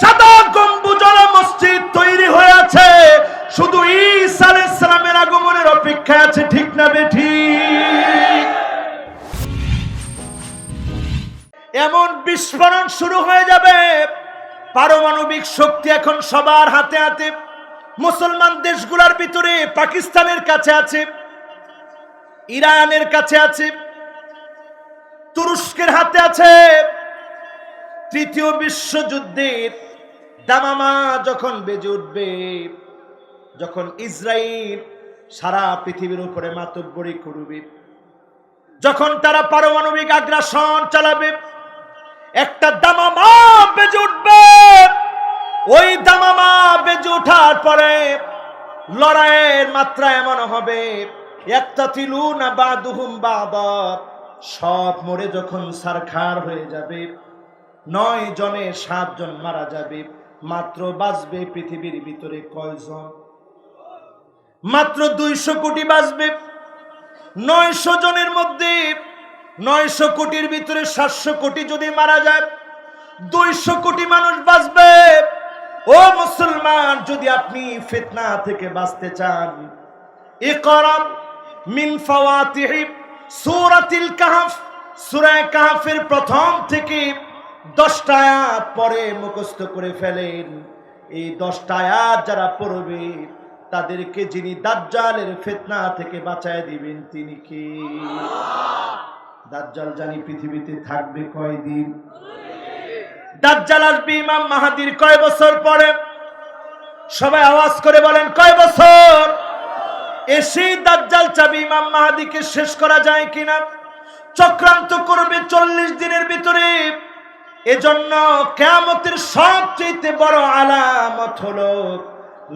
সাদা গম্বুজলা মসজিদ তৈরি শুধু আগমনের অপেক্ষায় আছে, ঠিক না বেঠিক এমন বিস্ফোরণ শুরু হয়ে যাবে। পারমাণবিক শক্তি এখন সবার হাতে হাতে মুসলমান দেশগুলোর ভিতরে পাকিস্তানের কাছে আছে। ইরানের কাছে আছে। তুরস্কের হাতে আছে। তৃতীয় বিশ্বযুদ্ধের দামামা যখন বেজে উঠবে, যখন ইসরায়েল সারা পৃথিবীর উপরে মাতব্বরি করবে, যখন তারা পারমাণবিক আগ্রাসন চালাবে, একটা দামামা বেজে উঠবে। ওই দামামা বেজে ওঠার পরে লড়াইয়ের মাত্রা এমন হবে একটা তিলু না বা দুহুম বা সব মরে যখন সারখার হয়ে যাবে। নয় জনে সাতজন মারা যাবে। মাত্র বাঁচবে পৃথিবীর ভিতরে কয়জন? মাত্র দুইশো কোটি বাঁচবে। নয়শো জনের মধ্যে নয়শো কোটির ভিতরে সাতশো কোটি যদি মারা যায়, দুইশো কোটি মানুষ বাঁচবে। ও মুসলমান, যদি আপনি ফিতনা থেকে বাঁচতে চান, ইকরাম মিন ফাওয়াতিহি সূরাতিল কাহফ কাহফের প্রথম থেকে দশটা পরে মুখস্থ করে ফেলেন। এই দশটা যারা পড়বে, তাদেরকে যিনি দাজ্জালের ফিতনা থেকে বাঁচায় দিবেন, তিনি কি? দাজ্জাল জানি পৃথিবীতে থাকবে কয়দিন? দাজ্জাল আসবে ইমাম মাহাদির কয় বছর পরে? সবাই আওয়াজ করে বলেন, কয় বছর? এসেই দাজ্জাল চাবি ইমাম মাহাদিকে শেষ করা যায় কিনা? চক্রান্ত করবে চল্লিশ দিনের ভিতরে। এজন্য কেয়ামতের সবচেয়ে বড় আলামত হলো,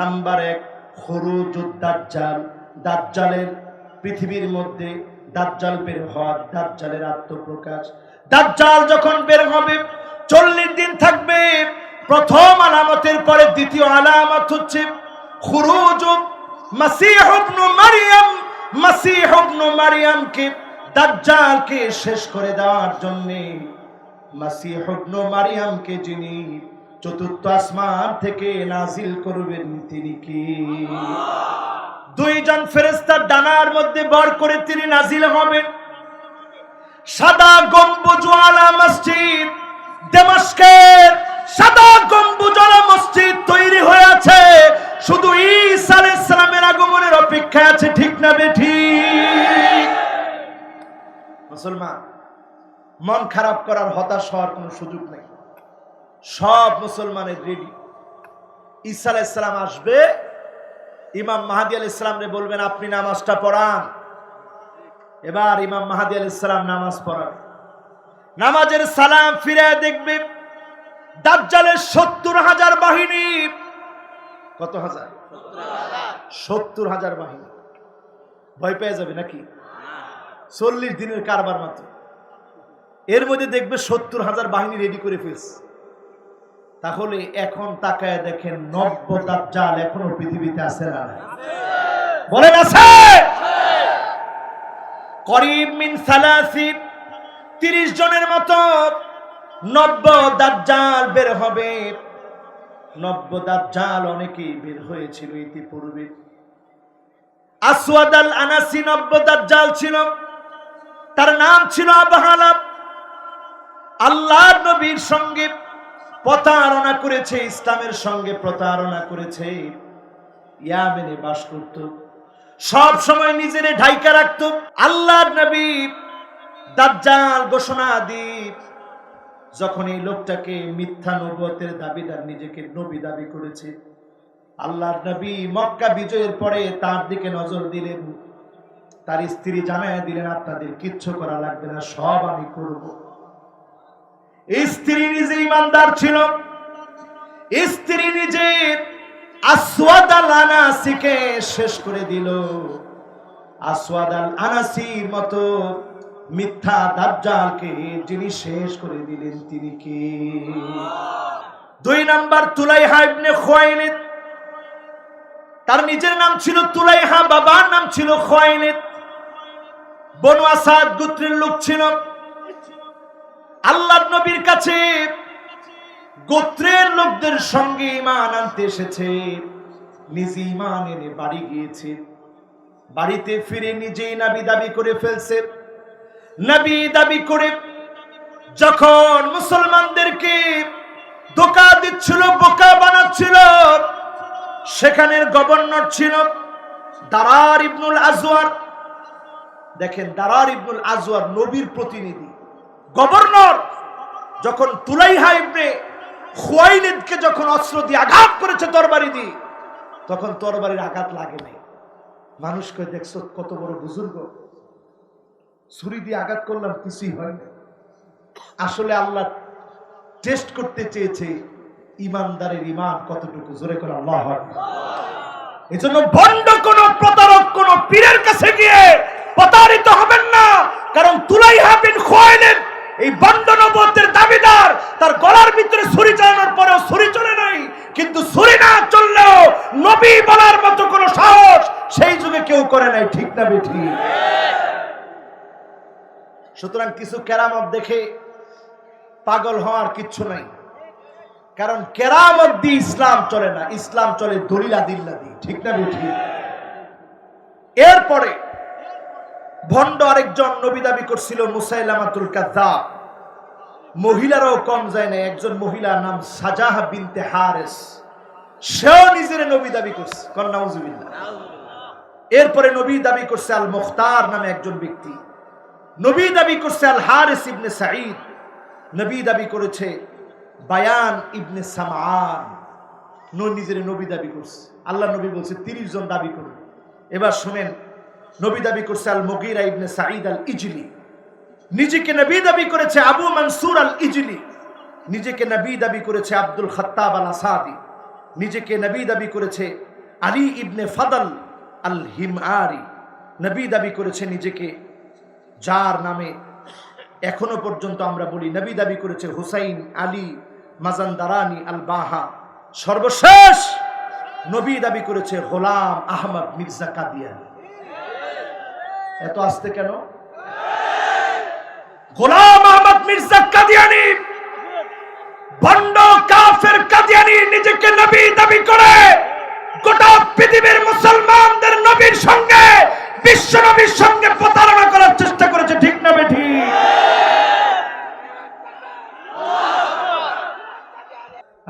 নাম্বার এক, খরুজুদ দাজ্জাল। দাজ্জালের পৃথিবীর মধ্যে দাজ্জাল বের হওয়ার দাজ্জালের আত্মপ্রকাশ। দাজ্জাল যখন বের হবে, চল্লিশ দিন থাকবে। প্রথম আলামতের পরে দ্বিতীয় আলামত হচ্ছে খুরুজুদ মাসিহ ইবনু মারিয়াম। মাসিহ ইবনু মারিয়ামকে দাজ্জালকে শেষ করে দেওয়ার জন্য মাসিহ ইবনু মারিয়ামকে যিনি চতুর্থ আসমান থেকে নাজিল করবেন, তিনি কি? দুইজন ফেরেস্তার ডানার মধ্যে বর করে তিনি নাজিল হবেন। সাদা গম্বুজওয়ালা মসজিদ, দেমাস্কের সাদা গম্বুজওয়ালা মসজিদ তৈরি হয়ে আছে। শুধু ঈসা আলাইহিস সালামের আগমনের অপেক্ষায় আছে, ঠিক না বেঠিক মুসলমান মন খারাপ করার হতাশ হওয়ার কোনো সুযোগ নেই। সব মুসলমানের রেডি। ঈসা আলাইসালাম আসবে। ইমাম মাহাদি আল ইসলামরে বলবেন, আপনি নামাজটা পড়ান। এবার ইমাম মাহাদি আল ইসলাম নামাজ পড়ান। নামাজের সালাম ফিরে দেখবে, দাজ্জালের সত্তর হাজার বাহিনী। কত হাজার? সত্তর হাজার বাহিনী। ভয় পেয়ে যাবে নাকি? চল্লিশ দিনের কারবার মাত্র। এর মধ্যে দেখবে সত্তর হাজার বাহিনী রেডি করে ফেলছে। তাহলে এখন তাকায় দেখেন নব্য দাজ্জাল এখনও পৃথিবীতে আছে না? বলেন আছে? করিম মিন সালাসি তিরিশ জনের মতো নব্য দাজ্জাল বের হবে। নব্য দাজ্জাল অনেকেই বের হয়েছিল ইতিপূর্বে। আসওয়াদ আল আনাসি নব্য দাজ্জাল ছিল। তার নাম ছিল আবহালাব আল্লাহর নবীর সঙ্গে প্রতারণা করেছে, ইসলামের সঙ্গে প্রতারণা করেছে। ইয়ামেনে বাস করত। সব সময় নিজেরে ঢাইকা রাখত। আল্লাহর নবী দাজ্জাল ঘোষণা দি যখন এই লোকটাকে মিথ্যা নবতের দাবিদার নিজেকে নবী দাবি করেছে আল্লাহর নবী মক্কা বিজয়ের পরে তার দিকে নজর দিলেন। তার স্ত্রী জানায় দিলেন, আপনাদের কিচ্ছু করা লাগবে না, সব আমি করব। স্ত্রী নিজে ইমানদার ছিল। স্ত্রী নিজে আসওয়াদ আনাসিকে শেষ করে দিল। আসওয়াদ আনাসির মতো মিথ্যা দাজ্জালকে যিনি শেষ করে দিলেন, তিনি কি? দুই নাম্বার তুলাইহা ইবনে খুয়াইলিদ। তার নিজের নাম ছিল তুলাইহা, বাবার নাম ছিল খুয়াইলিদ। বনু আসাদ গোত্রের লোক ছিল। আল্লাহ নবীর কাছে গোত্রের লোকদের সঙ্গে ইমান আনতে এসেছে। নিজে ইমান এনে বাড়ি গিয়েছে। বাড়িতে ফিরে নিজেই নাবি দাবি করে ফেলছে। নবী দাবি করে যখন মুসলমানদেরকে দোকা দিচ্ছিল, বোকা বানাচ্ছিল, সেখানের গভর্নর ছিল দারার ইবনুল আজওয়ার। দেখেন, দারার ইবনুল আজওয়ার নবীর প্রতিনিধি। গভর্নর যখন তুলাইহা ইবনে খুয়াইলিদকে যখন অস্ত্র দিয়ে আঘাত করেছে তরবারি দিয়ে, তখন তরবারির আঘাত লাগে নাই। মানুষকে দেখছ কত বড় বুজুর্গ? ছুরি দিয়ে আঘাত করলাম, কিছুই হয় না আসলে আল্লাহ টেস্ট করতে চেয়েছে ইমানদারের ইমান কতটুকু? জোরে করে আল্লাহ এই জন্য বন্ড কোন প্রতারক কোন পীরের কাছে গিয়ে প্রতারিত হবেন না, কারণ তুলাই হাবিন এই বন্ড নবতের দাবিদার, তার গলার ভিতরে ছুরি চালানোর পরেও ছুরি চলে নাই, কিন্তু ছুরি না চললেও নবী বলার মতো কোনো সাহস সেই যুগে কেউ করে নাই, ঠিক না বেঠি? সুতরাং কিছু কেরামত দেখে পাগল হওয়ার কিচ্ছু নাই। কারণ কেরামত দিয়ে ইসলাম চলে না, ইসলাম চলে দলিলা দিল্লা দিয়ে, ঠিক না বেঠি? এরপরে ভণ্ড আরেকজন নবী দাবি করছিল মুসাইলামাতুল কাদ্দাব মহিলারাও কম যায় না একজন মহিলার নাম সাজাহ বিনতে হারেস। সেও নিজের নবী দাবি করছে। কন্যাউজুবিল্লাহ এরপরে নবী দাবি করছে আল মুখতার নামে একজন ব্যক্তি। নবী দাবি করছে আল হারেস ইবনে সাঈদ। নবী দাবি করেছে বায়ান ইবনে সামান নিজের নবী দাবি করছে। আল্লাহ নবী বলছে, তিরিশ জন দাবি করবে এবার শুনেন, নবী দাবি করছে আল মগিরা ইবনে সাঈদ আল ইজলি নিজেকে নবী দাবি করেছে আবু মনসুর আল ইজলি নিজেকে নবী দাবি করেছে আব্দুল খত্তাব আল আসাদি নিজেকে নবী দাবি করেছে আলী ইবনে ফাদল আল হিমআরি নবী দাবি করেছে নিজেকে, যার নামে এখনও পর্যন্ত আমরা বলি, নবী দাবি করেছে হুসাইন আলী মাজানদারানি আল বাহা সর্বশেষ নবী দাবি করেছে গোলাম আহমদ মির্জা কাদিয়ানি। এত আসতে কেন? গোলাম আহমদ মির্জা কাদিয়ানি। বন্ড কাফের কাদিয়ানি নিজেকে নবী দাবি করে। গোটা পৃথিবীর মুসলমানদের নবীর সঙ্গে, বিশ্ব নবীর সঙ্গে প্রতারণা করার চেষ্টা করেছে, ঠিক না বেঠি?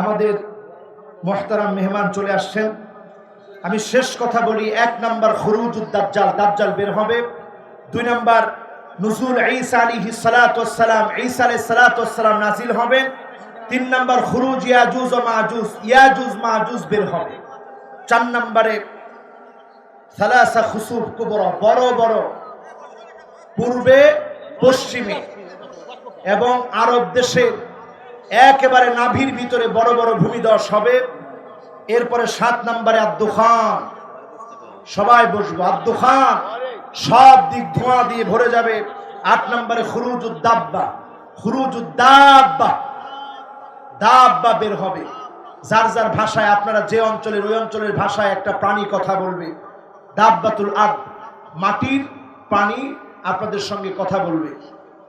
আমাদের মোহতারাম মেহমান চলে আসছেন। আমি শেষ কথা বলি, এক নাম্বার খরুজ দাজ্জাল দাজ্জাল বের হবে। দুই নাম্বার নজরুল ঈসা আলাইহিস সালাতু ওয়াসসালাম, ঈসা আলাইহিস সালাতু ওয়াসসালাম নাজিল হবেন। তিন নাম্বার খুরুজ ইয়াজুজ ও মাজুজ, ইয়াজুজ মাজুজ বের হবে। চার নাম্বারে সালাসা খুসুফ কুবরা, বড় বড়। পূর্বে, পশ্চিমে এবং আরব দেশে একেবারে নাভির ভিতরে বড় বড় ভূমিদশ হবে। এরপরে সাত নম্বরে আব্দু খান সবাই বসবো আব্দু খান সব দিক ধোঁয়া দিয়ে ভরে যাবে। আট নম্বরে খুরুজুদ্দাব্বা। খুরুজুদ্দাব্বা। দাব্বা বের হবে। যার যার ভাষায় আপনারা যে অঞ্চলের, ওই অঞ্চলের ভাষায় একটা প্রাণী কথা বলবে। দাব্বাতুল আদ, মাটির প্রাণী আপনাদের সঙ্গে কথা বলবে।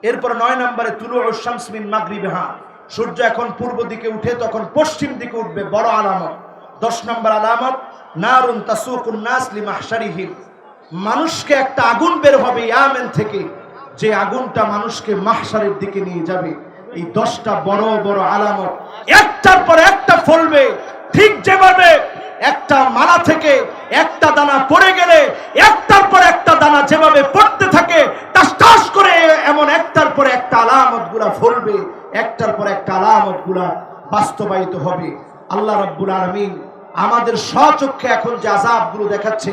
এরপর নয় নম্বরে তুলু শামসমিন মাগরিবেহা। সূর্য এখন পূর্ব দিকে উঠে তখন পশ্চিম দিকে উঠবে, বড় আলামত। দশ নম্বর আলামত, নারুন তাসুকুন নাসলি মাহসারিহীন মানুষকে একটা আগুন বের হবে ইয়ামেন থেকে। যে আগুনটা মানুষকে মাহসারের দিকে নিয়ে যাবে, এই দশটা বড় বড় আলামত। একটার পর একটা ফলবে, ঠিক যেভাবে একটা মালা থেকে একটা দানা পড়ে গেলে, একটার পর একটা দানা যেভাবে পড়তে থাকে, টাস করে এমন একটার পর একটা আলামতগুলা ফলবে, একটার পর একটা আলামতগুলা বাস্তবায়িত হবে। আল্লাহ রব্বুল আলমিন আমাদের স্বচক্ষে এখন যে আজাবগুলো দেখাচ্ছে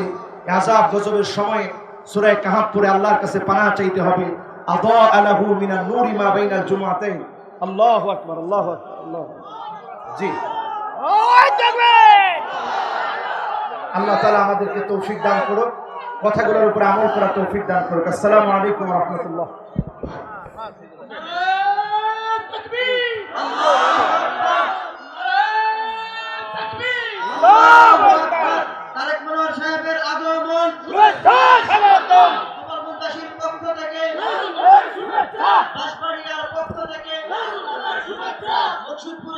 আজাব গজবের সময় সুরায় কাহাবপুরে আল্লাহর কাছে পানা চাইতে হবে। আদা আলাহু মিনা নূরি মা বাইনাল জুমাতাইন আল্লাহু আকবার আল্লাহু আকবার আল্লাহু জি। আল্লাহ তাআলা আমাদেরকে তৌফিক দান করুক। কথাগুলোর উপরে আমল করার তৌফিক দান করুক। আসসালামু আলাইকুম রাহমাতুল্লাহ।